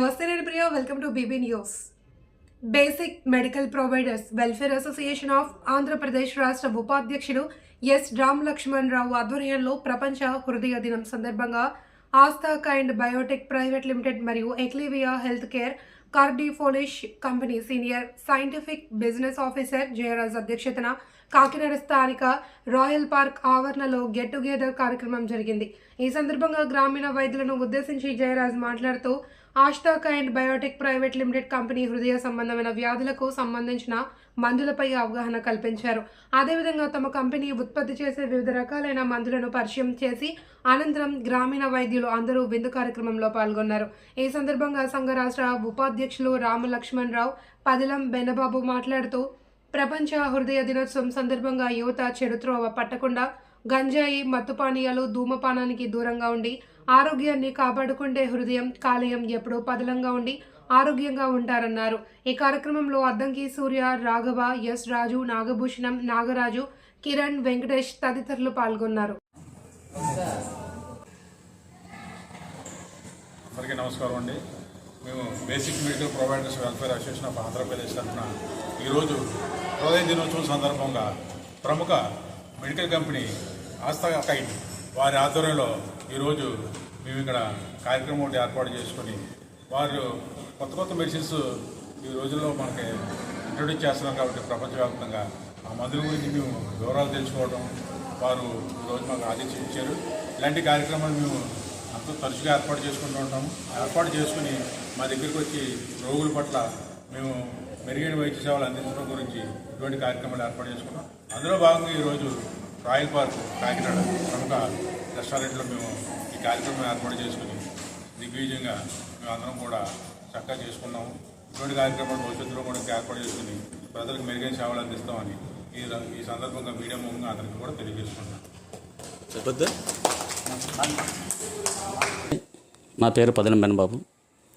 నమస్తే నేను Priya welcome to BB news basic medical providers welfare association of Andhra Pradesh రాష్ట్ర ఉపాధ్యక్షుడు yes Ram Laxman రావు ఆధ్వర్యంలో ప్రపంచ హృదయ దినం సందర్భంగా Astakind biotech private limited మరియు ఎక్లీవియా health care కార్డిఫోలిష్ company senior scientific business officer Jayaraj అధ్యక్షతన కాకినాడ స్థానిక రాయల్ పార్క్ ఆవరణలో గెట్ టుగెదర్ కార్యక్రమం జరిగింది. ఈ సందర్భంగా గ్రామీణ వైద్యులను ఉద్దేశించి జయరాజ్ మాట్లాడుతూ Astak and biotech private limited company హృదయ సంబంధమైన వ్యాధులకు సంబంధించిన మందులపై అవగాహన కల్పించారు. అదేవిధంగా తమ కంపెనీ ఉత్పత్తి చేసే వివిధ రకాలైన మందులను పరిచయం చేసి అనంతరం గ్రామీణ వైద్యులు అందరూ విందు కార్యక్రమంలో పాల్గొన్నారు. ఈ సందర్భంగా సంఘ రాష్ట్ర ఉపాధ్యక్షులు రామలక్ష్మణ్ రావు పదిలం బెన్నబాబు మాట్లాడుతూ ప్రపంచ హృదయ దినోత్సవం సందర్భంగా యువత చెడుత్రోవ పట్టకుండా గంజాయి మత్తు పానీయాలు ధూమపానానికి దూరంగా ఉండి ఆరోగ్యాన్ని కాపాడుకుంటే హృదయం కాలేయం ఎప్పుడూ పదలంగా ఉండి ఆరోగ్యంగా ఉంటారన్నారు. ఈ కార్యక్రమంలో అద్దంకి సూర్య రాఘవ ఎస్ రాజు నాగభూషణం నాగరాజు కిరణ్ వెంకటేష్ తదితరులు పాల్గొన్నారు. అందరికీ నమస్కారం అండి. మేము basic medical providers welfare association of Andhra Pradesh తరఫున ఈరోజు హృదయ దినోత్సవం సందర్భంగా ప్రముఖ మెడికల్ కంపెనీ ఆస్థా కైట్ వారి ఆధ్వర్యంలో ఈరోజు మేము ఇక్కడ కార్యక్రమం ఒకటి ఏర్పాటు చేసుకొని వారు కొత్త కొత్త మెడిసిన్స్ ఈ రోజుల్లో మనకి ఇంట్రొడ్యూస్ చేస్తున్నాం కాబట్టి ప్రపంచవ్యాప్తంగా ఆ మందుల గురించి మేము వివరాలు తెలుసుకోవడం వారు ఈరోజు మాకు ఆదేశం ఇచ్చారు. ఇలాంటి కార్యక్రమాలు మేము అంత తరచుగా ఏర్పాటు చేసుకుంటూ ఉంటాము. ఏర్పాటు చేసుకుని మా దగ్గరికి వచ్చి రోగుల పట్ల మేము మెరుగైన వైద్య సేవలు అందించడం గురించి ఇటువంటి కార్యక్రమాలు ఏర్పాటు చేసుకున్నాం. అందులో భాగంగా ఈరోజు రాయల్ పార్క్ కాకినాడ ప్రముఖ రెస్టారెంట్లో మేము ఈ కార్యక్రమం ఏర్పాటు చేసుకుని దిగ్విజయంగా మేము అందరం కూడా చక్కగా చేసుకున్నాము. ఇటువంటి కార్యక్రమాలు భవిష్యత్తులో కూడా ఏర్పాటు చేసుకుని ప్రజలకు మెరుగైన సేవలు అందిస్తామని ఈ ఈ సందర్భంగా మీడియా ముఖంగా అందరికీ కూడా తెలియజేసుకున్నాను నా పేరు పదిలం బెనబాబు.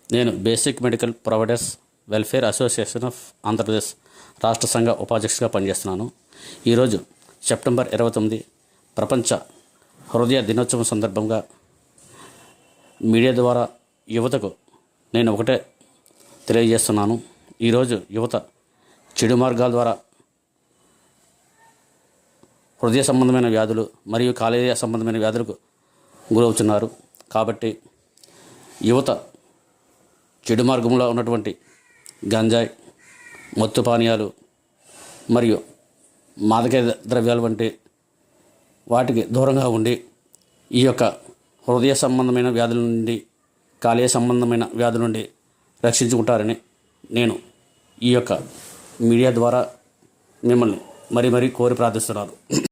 నేను basic medical providers welfare association of Andhra Pradesh రాష్ట్ర సంఘ ఉపాధ్యక్షుడిగా పనిచేస్తున్నాను. ఈరోజు సెప్టెంబర్ ఇరవై తొమ్మిది ప్రపంచ హృదయ దినోత్సవం సందర్భంగా మీడియా ద్వారా యువతకు నేను ఒకటే తెలియజేస్తున్నాను. ఈరోజు యువత చెడు మార్గాల ద్వారా హృదయ సంబంధమైన వ్యాధులు మరియు కాలేయ సంబంధమైన వ్యాధులకు గురవుతున్నారు. కాబట్టి యువత చెడు మార్గంలో ఉన్నటువంటి గంజాయి మత్తు పానీయాలు మరియు మాదక ద్రవ్యాలు వంటి వాటికి దూరంగా ఉండి ఈ యొక్క హృదయ సంబంధమైన వ్యాధుల నుండి కాలేయ సంబంధమైన వ్యాధుల నుండి రక్షించుకుంటారని నేను ఈ యొక్క మీడియా ద్వారా మిమ్మల్ని మరీ మరీ కోరి ప్రార్థిస్తున్నాను.